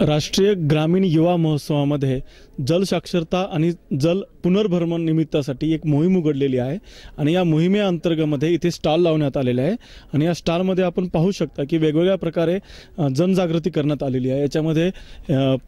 राष्ट्रीय ग्रामीण युवा महोत्सवामध्ये जल साक्षरता आणि जल पुनर्भ्रमण निमित्तासाठी एक मोहीम उघडलेली आहे. आणि या मोहिमेअंतर्गतमध्ये इथे स्टॉल लावण्यात आलेले आहे. आणि या स्टॉलमध्ये आपण पाहू शकता की वेगवेगळ्या प्रकारे जनजागृती करण्यात आलेली आहे. याच्यामध्ये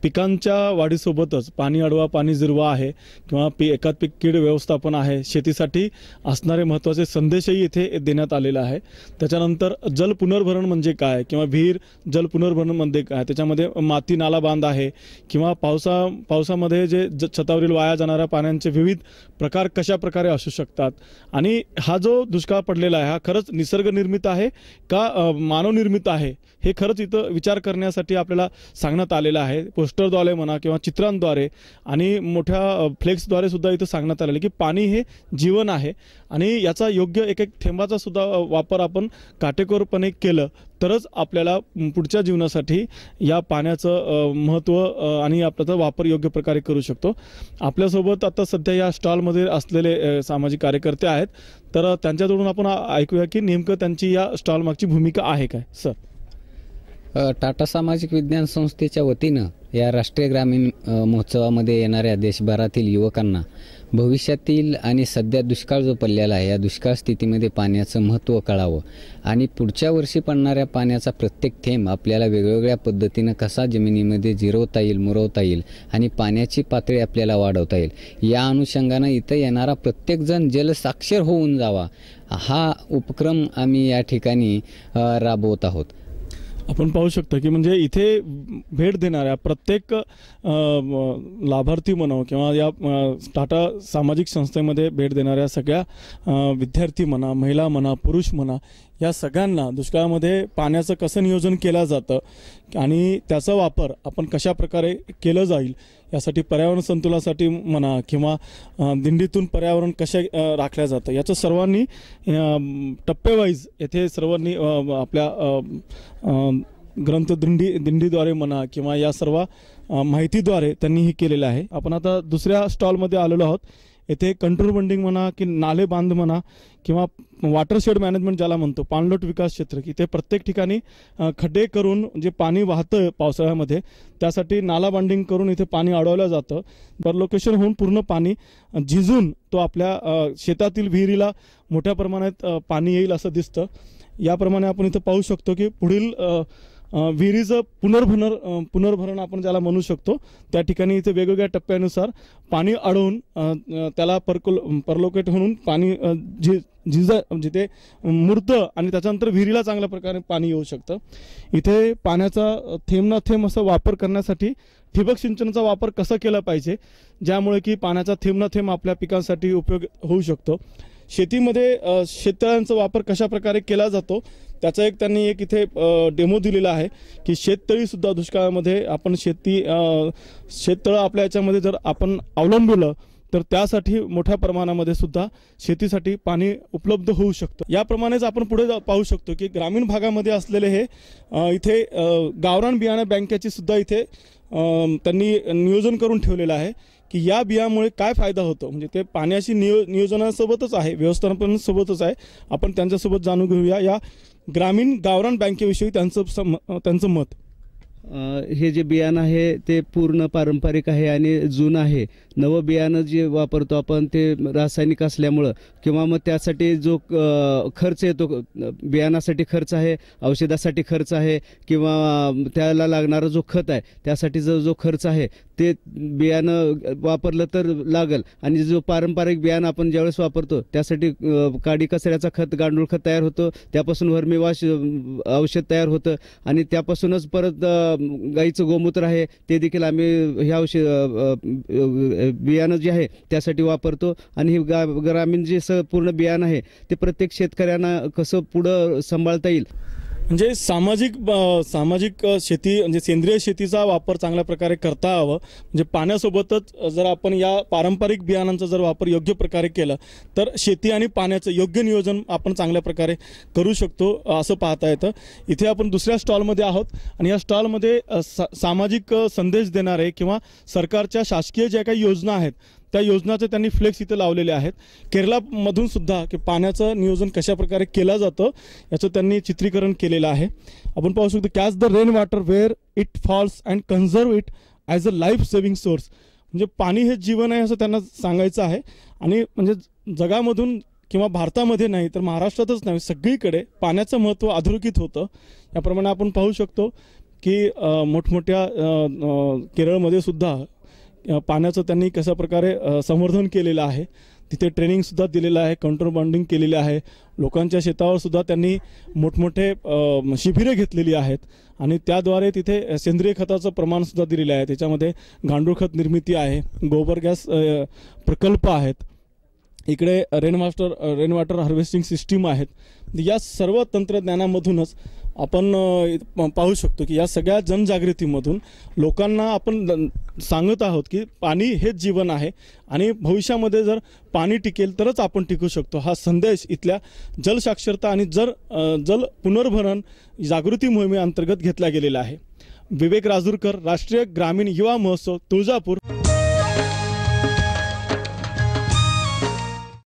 पिकांच्या वाढीसोबतच पाणी अडवा पाणी जिरवा आहे किंवा पी एकात पीक कीड व्यवस्थापन आहे. शेतीसाठी असणारे महत्त्वाचे संदेशही इथे देण्यात आलेला आहे. त्याच्यानंतर जल पुनर्भरण म्हणजे काय किंवा विहीर जल पुनर्भरण म्हणजे काय? त्याच्यामध्ये माती नाला बांध आहे किंवा पावसा पावसामध्ये जे ज छतावरील वाया जाणाऱ्या पाण्याचे विविध प्रकार कशा प्रकारे असू शकतात? आणि हा जो दुष्काळ पडलेला आहे हा खरंच निसर्गनिर्मित आहे का मानवनिर्मित आहे? हे खरंच इथं विचार करण्यासाठी आपल्याला सांगण्यात आलेलं आहे. पोस्टरद्वारे म्हणा किंवा चित्रांद्वारे आणि मोठ्या फ्लेक्सद्वारे सुद्धा इथं सांगण्यात आलेलं आहे की पाणी हे जीवन आहे. आणि याचा योग्य एक एक थेंबाचा सुद्धा वापर आपण काटेकोरपणे केलं तरच आपल्याला पुढच्या जीवनासाठी या पाण्याचं महत्त्व आणि आपल्याचा वापर योग्य प्रकारे करू शकतो. आपल्यासोबत आता सध्या या स्टॉलमध्ये असलेले सामाजिक कार्यकर्ते आहेत. तर त्यांच्याकडून आपण ऐकूया की नेमकं त्यांची या स्टॉलमागची भूमिका आहे काय? सर. टाटा सामाजिक विज्ञान संस्थेच्या वतीनं या राष्ट्रीय ग्रामीण महोत्सवामध्ये येणाऱ्या देशभरातील युवकांना भविष्यातील आणि सध्या दुष्काळ जो पडलेला आहे या दुष्काळ स्थितीमध्ये पाण्याचं महत्त्व कळावं. आणि पुढच्या वर्षी पडणाऱ्या पाण्याचा प्रत्येक थेंब आपल्याला वेगवेगळ्या पद्धतीनं कसा जमिनीमध्ये जिरवता येईल मुरवता येईल आणि पाण्याची पातळी आपल्याला वाढवता येईल या अनुषंगानं इथं येणारा प्रत्येकजण जलसाक्षर होऊन जावा. हा उपक्रम आम्ही या ठिकाणी राबवत आहोत. आपण पाहू शकतो की म्हणजे इथे भेट देणाऱ्या प्रत्येक लाभार्थी म्हणा किंवा या टाटा सामाजिक संस्थेमध्ये भेट देणाऱ्या सगळ्या विद्यार्थी म्हणा महिला म्हणा पुरुष म्हणा या सगळ्यांना दुष्काळामध्ये पाण्याचं कसं नियोजन केलं जातं आणि त्याचा वापर आपण कशा प्रकारे केलं जाईल यासाठी पर्यावरण संतुलनासाठी म्हणा किंवा दिंडीतून पर्यावरण कशा राखल्या जातं याचं सर्वांनी टप्पेवाईज येथे सर्वांनी आपल्या ग्रंथदिंडी ग्रंथ दिंडी दिंडीद्वारे म्हणा किंवा या सर्व माहितीद्वारे त्यांनी हे केलेलं आहे. आपण आता दुसऱ्या स्टॉलमध्ये आलेलो आहोत. येथे कंट्रोल बंडिंग म्हणा की नाले बांध म्हणा किंवा वॉटरशेड मॅनेजमेंट ज्याला म्हणतो पाणलोट विकास क्षेत्र की ते प्रत्येक ठिकाणी खड्डे करून जे पाणी वाहतं पावसाळ्यामध्ये त्यासाठी नाला बांडिंग करून इथे पाणी अडवलं जातं. पर लोकेशन होऊन पूर्ण पाणी झिजून तो आपल्या शेतातील विहिरीला मोठ्या प्रमाणात पाणी येईल असं दिसतं. याप्रमाणे आपण इथं पाहू शकतो की पुढील विहिरीचं पुनर्भनर पुनर्भरण आपण ज्याला म्हणू शकतो त्या ठिकाणी इथे वेगवेगळ्या टप्प्यानुसार पाणी अडवून त्याला परकोल परलोकेट म्हणून पाणी झि झिज जिथे मूर्तं आणि त्याच्यानंतर विहिरीला चांगल्या प्रकारे पाणी येऊ शकतं. इथे पाण्याचा थेंब ना थेंब असा वापर करण्यासाठी ठिबक सिंचनाचा वापर कसा केला पाहिजे ज्यामुळे की पाण्याचा थेंब ना थेंब आपल्या पिकांसाठी उपयोग होऊ शकतो. शेतीमध्ये शेततळ्यांचा वापर कशा प्रकारे केला जातो त्याचा एक त्यांनी एक इथे डेमो दिलेला आहे की शेततळीसुद्धा दुष्काळामध्ये आपण शेती शेततळं आपल्या याच्यामध्ये जर आपण अवलंबिलं तर त्यासाठी मोठ्या प्रमाणामध्ये सुद्धा शेतीसाठी पाणी उपलब्ध होऊ शकतं. याप्रमाणेच आपण पुढे जा- पाहू शकतो की ग्रामीण भागामध्ये असलेले हे इथे गावरान बियाणं बँकेची सुद्धा इथे त्यांनी नियोजन करून ठेवलेलं आहे. की या बियामुळे काय फायदा होतो? म्हणजे ते पाण्याशी नियो नियोजनासोबतच आहे व्यवस्थापनासोबतच आहे. आपण त्यांच्यासोबत जाणून घेऊया. या ग्रामीण गावरान बँकेविषयी त्यांचं सम त्यांचं मत. हे जे बियाणं आहे ते पूर्ण पारंपरिक आहे आणि जुनं आहे. नवं बियाणं जे वापरतो आपण ते रासायनिक असल्यामुळं किंवा मग त्यासाठी जो खर्च येतो बियाणासाठी खर्च आहे औषधासाठी खर्च आहे किंवा त्याला लागणारा जो खत आहे त्यासाठी जो जो खर्च आहे ते बियाणं वापरलं तर लागल. आणि जो पारंपरिक बियाणं आपण ज्यावेळेस वापरतो त्यासाठी काडी कचऱ्याचा खत गांडूळ खत तयार होतं. त्यापासून वर्मीवाश औषध तयार होतं. आणि त्यापासूनच परत गाईचं गोमूत्र आहे ते देखील आम्ही हे औषध बियाणं जे आहे त्यासाठी वापरतो. आणि हे गा ग्रामीण जे स पूर्ण बियाणं आहे ते प्रत्येक शेतकऱ्यांना कसं पुढं सांभाळता येईल? म्हणजे सामाजिक सामाजिक शेती म्हणजे सेंद्रिय शेतीचा वापर चांगल्या प्रकारे करता हवं. म्हणजे पाण्यासोबतच जर आपण या पारंपरिक बियाणांचा जर वापर योग्य प्रकारे केला तर शेती आणि पाण्याचं योग्य नियोजन आपण चांगल्या प्रकारे करू शकतो असं पाहता येतं. इथे आपण दुसऱ्या स्टॉलमध्ये आहोत आणि या स्टॉलमध्ये सा सामाजिक संदेश देणारे किंवा सरकारच्या शासकीय ज्या काही योजना आहेत त्या योजनाचे त्यांनी फ्लेक्स इथे लावलेले आहेत. केरळामधून सुद्धा की पाण्याचं नियोजन कशा प्रकारे केलं जातं याचं त्यांनी चित्रीकरण केलेलं आहे. आपण पाहू शकतो catch the rain water where it falls and conserve it as a life saving source म्हणजे पाणी हे जीवन आहे असं त्यांना सांगायचं आहे. आणि म्हणजे जगामधून किंवा भारतामध्ये नाही तर महाराष्ट्रातच नाही सगळीकडे पाण्याचं महत्त्व अधोरेखित होतं. याप्रमाणे आपण पाहू शकतो की मोठमोठ्या केरळमध्ये सुद्धा पाण्याचं त्यांनी कशा प्रकारे संवर्धन केलेलं आहे तिथे ट्रेनिंगसुद्धा दिलेलं आहे कंट्रोल बॉन्डिंग केलेले आहे. लोकांच्या शेतावर सुद्धा त्यांनी मोठमोठे शिबिरे घेतलेली आहेत. आणि त्याद्वारे तिथे सेंद्रिय खताचं प्रमाणसुद्धा दिलेलं आहे. त्याच्यामध्ये गांडूळ खत निर्मिती आहे गोबर गॅस प्रकल्प आहेत. इकडे रेनमास्टर रेनवॉटर हार्वेस्टिंग सिस्टीम आहेत. या सर्व तंत्रज्ञानामधूनच आपण पाहू शकतो की या सगळ्या जनजागृतीमधून लोकांना आपण सांगत आहोत की पाणी हेच जीवन आहे आणि भविष्यामध्ये जर पाणी टिकेल तरच आपण टिकू शकतो. हा संदेश इथल्या जलसाक्षरता आणि जर जल पुनर्भरण जागृती मोहिमेअंतर्गत घेतला गेलेला आहे. विवेक राजूरकर राष्ट्रीय ग्रामीण युवा महोत्सव तुळजापूर.